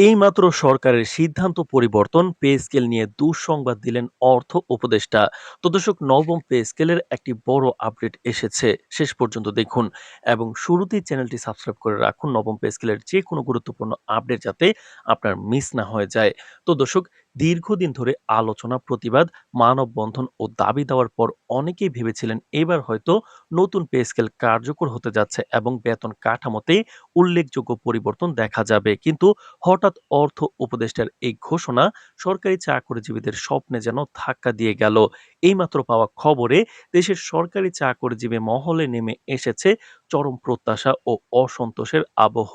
এইমাত্র সরকারের সিদ্ধান্ত পরিবর্তন, পে স্কেল নিয়ে দুঃসংবাদ দিলেন অর্থ উপদেষ্টা। তো দর্শক, নবম পে স্কেলের একটি বড় আপডেট এসেছে। শেষ পর্যন্ত দেখুন এবং শুরুতেই চ্যানেলটি সাবস্ক্রাইব করে রাখুন নবম পে স্কেলের যে কোনো গুরুত্বপূর্ণ আপডেট যাতে আপনার মিস না হয়ে যায়। তো দর্শক দীর্ঘদিন ধরে আলোচনা, প্রতিবাদ, মানববন্ধন ও দাবি দেওয়ার পর অনেকেই ভেবেছিলেন এবার হয়তো নতুন পে স্কেল কার্যকর হতে যাচ্ছে এবং বেতন কাঠামোতে উল্লেখযোগ্য পরিবর্তন দেখা যাবে। কিন্তু হঠাৎ অর্থ উপদেষ্টার এই ঘোষণা সরকারি চাকরিজীবীদের স্বপ্নে যেন ধাক্কা দিয়ে গেল। এইমাত্র পাওয়া খবরে দেশের সরকারি চাকরিজীবী মহলে নেমে এসেছে চরম প্রত্যাশা ও অসন্তোষের আবহ।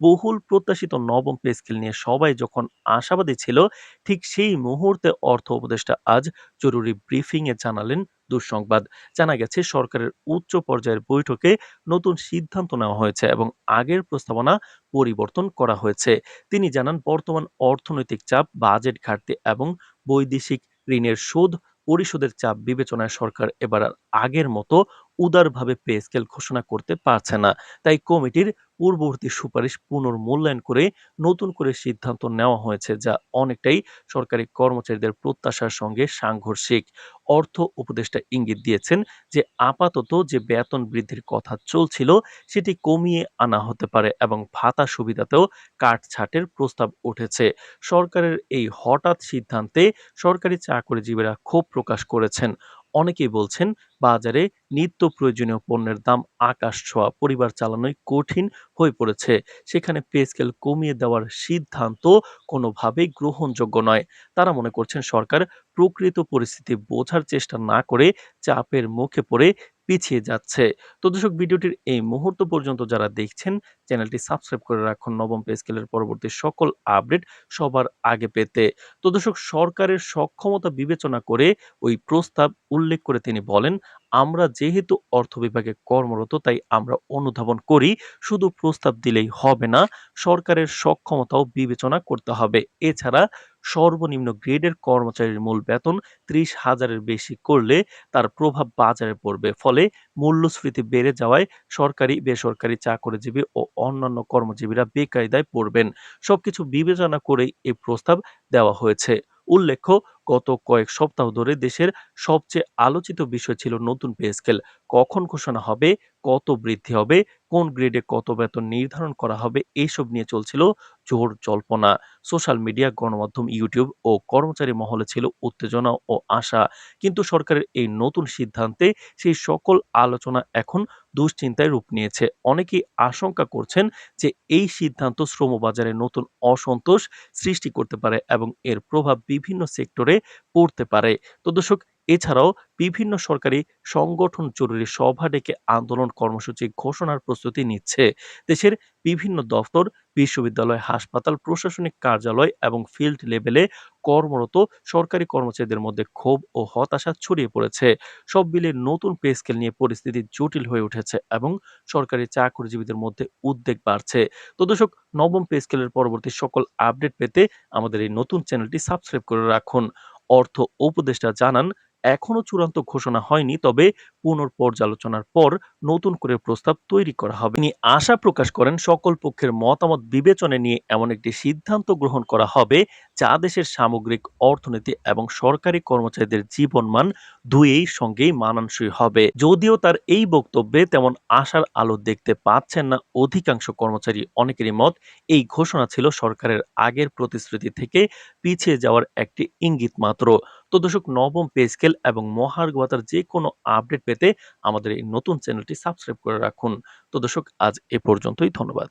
বহুল প্রত্যাশিত নবম পে স্কেল নিয়ে সবাই যখন আশাবাদী ছিল, ঠিক সেই মুহূর্তে অর্থ উপদেষ্টা আজ জরুরি ব্রিফিং এ জানালেন দুঃসংবাদ। জানা গেছে, সরকারের উচ্চ পর্যায়ের বৈঠকে নতুন সিদ্ধান্ত নেওয়া হয়েছে এবং আগের প্রস্তাবনা পরিবর্তন করা হয়েছে। তিনি জানান, বর্তমান অর্থনৈতিক চাপ, বাজেট ঘাটতি এবং বৈদেশিক ঋণের শোধ পরিশোধের চাপ বিবেচনায় সরকার এবার আগের মতো উদারভাবে পে স্কেল ঘোষণা করতে পারছে না। তাই কমিটির পূর্ববর্তী সুপারিশ পুনর্মূল্যায়ন করে নতুন করে সিদ্ধান্ত নেওয়া হয়েছে, যা অনেকটাই সরকারি কর্মচারীদের প্রত্যাশার সঙ্গে সাংঘর্ষিক। অর্থ উপদেষ্টা ইঙ্গিত দিয়েছেন যে, আপাতত যে বেতন বৃদ্ধির কথা চলছিল, সেটি কমিয়ে আনা হতে পারে এবং ভাতা সুবিধাতেও কাটছাটের প্রস্তাব উঠেছে। সরকারের এই হঠাৎ সিদ্ধান্তে সরকারি চাকরিজীবীরা ক্ষোভ প্রকাশ করেছেন। অনেকেই বলছেন, বাজারে নিত্য প্রয়োজনীয় পণ্যের দাম আকাশ ছোঁয়া, পরিবার চালানোই কঠিন হয়ে পড়েছে। সেখানে পে স্কেল কমিয়ে দেওয়ার সিদ্ধান্ত কোনোভাবেই গ্রহণযোগ্য নয়। তারা মনে করছেন সরকার প্রকৃত পরিস্থিতি বোঝার চেষ্টা না করে চাপের মুখে পড়ে পিছিয়ে যাচ্ছে। তো দর্শক, ভিডিওটির এই মুহূর্ত পর্যন্ত যারা দেখছেন, চ্যানেলটি সাবস্ক্রাইব করে রাখুন। নবম পে স্কেলের পরবর্তী সকল আপডেট সবার আগে পেতে। তো দর্শক, সরকারের সক্ষমতা বিবেচনা করে ওই প্রস্তাব উল্লেখ করে তিনি বলেন, আমরা যেহেতু অর্থ বিভাগে কর্মরত, তাই আমরা অনুধাবন করি, শুধু প্রস্তাব দিলেই হবে না, সরকারের সক্ষমতাও বিবেচনা করতে হবে। এছাড়া সর্বনিম্ন গ্রেডের কর্মচারীর মূল বেতন ত্রিশ হাজারের বেশি করলে তার প্রভাব বাজারে পড়বে। ফলে মূল্যস্ফীতি বেড়ে যাওয়ায় সরকারি, বেসরকারি চাকরিজীবী ও অন্যান্য কর্মজীবীরা বেকায়দায় পড়বেন। সবকিছু বিবেচনা করেই এই প্রস্তাব দেওয়া হয়েছে। উল্লেখ্য, গত কয়েক সপ্তাহ ধরে দেশের সবচেয়ে আলোচিত বিষয় ছিল নতুন পে স্কেল। কখন ঘোষণা হবে, কত বৃদ্ধি হবে, কোন গ্রেডে কত বেতন নির্ধারণ করা হবে এইসব নিয়ে চলছিল জোর জল্পনা। সোশ্যাল মিডিয়া, গণমাধ্যম, ইউটিউব ও কর্মচারী মহলে ছিল উত্তেজনা ও আশা। কিন্তু সরকারের এই নতুন সিদ্ধান্তে সেই সকল আলোচনা এখন দুশ্চিন্তায় রূপ নিয়েছে। অনেকেই আশঙ্কা করছেন যে এই সিদ্ধান্ত শ্রমবাজারে নতুন অসন্তোষ সৃষ্টি করতে পারে এবং এর প্রভাব বিভিন্ন সেক্টরে পড়তে পারে। তো দর্শক এছাড়াও বিভিন্ন সরকারি সংগঠন জরুরি সভা ডেকে আন্দোলন কর্মসূচি ঘোষণার প্রস্তুতি নিচ্ছে। দেশের বিভিন্ন দফতর, বিশ্ববিদ্যালয়, হাসপাতাল, প্রশাসনিক কার্যালয় এবং ফিল্ড লেভেলে কর্মরত সরকারি কর্মচারীদের মধ্যে ক্ষোভ ও হতাশা ছড়িয়ে পড়েছে। সব মিলে নতুন পে স্কেল নিয়ে পরিস্থিতি জটিল হয়ে উঠেছে এবং সরকারি চাকরিজীবীদের মধ্যে উদ্বেগ বাড়ছে। তো দর্শক, নবম পে স্কেলের পরবর্তী সকল আপডেট পেতে আমাদের এই নতুন চ্যানেলটি সাবস্ক্রাইব করে রাখুন। অর্থ উপদেষ্টা জানান এখনও চূড়ান্ত ঘোষণা হয়নি তবে পুনর্পর্যালোচনার পর নতুন করে প্রস্তাব তৈরি করা হবে। তিনি আশা প্রকাশ করেন সকল পক্ষের মতামত বিবেচনায় নিয়ে এমন একটি সিদ্ধান্ত গ্রহণ করা হবে যা দেশের সামগ্রিক অর্থনীতি এবং সরকারি কর্মচারীদের জীবনমান দুইয়ের সঙ্গেই মানানসই হবে। যদিও তার এই বক্তব্যে তেমন আশার আলো দেখতে পাচ্ছেন না অধিকাংশ কর্মচারী, অনেকেরই মত এই ঘোষণা ছিল সরকারের আগের প্রতিশ্রুতি থেকে পিছিয়ে যাওয়ার একটি ইঙ্গিত মাত্র। তো দর্শক, নবম পে স্কেল এবং মহার্ঘ ভাতার যে কোনো আপডেট পেতে আমাদের এই নতুন চ্যানেলটি সাবস্ক্রাইব করে রাখুন। তো দর্শক আজ এ পর্যন্তই ধন্যবাদ।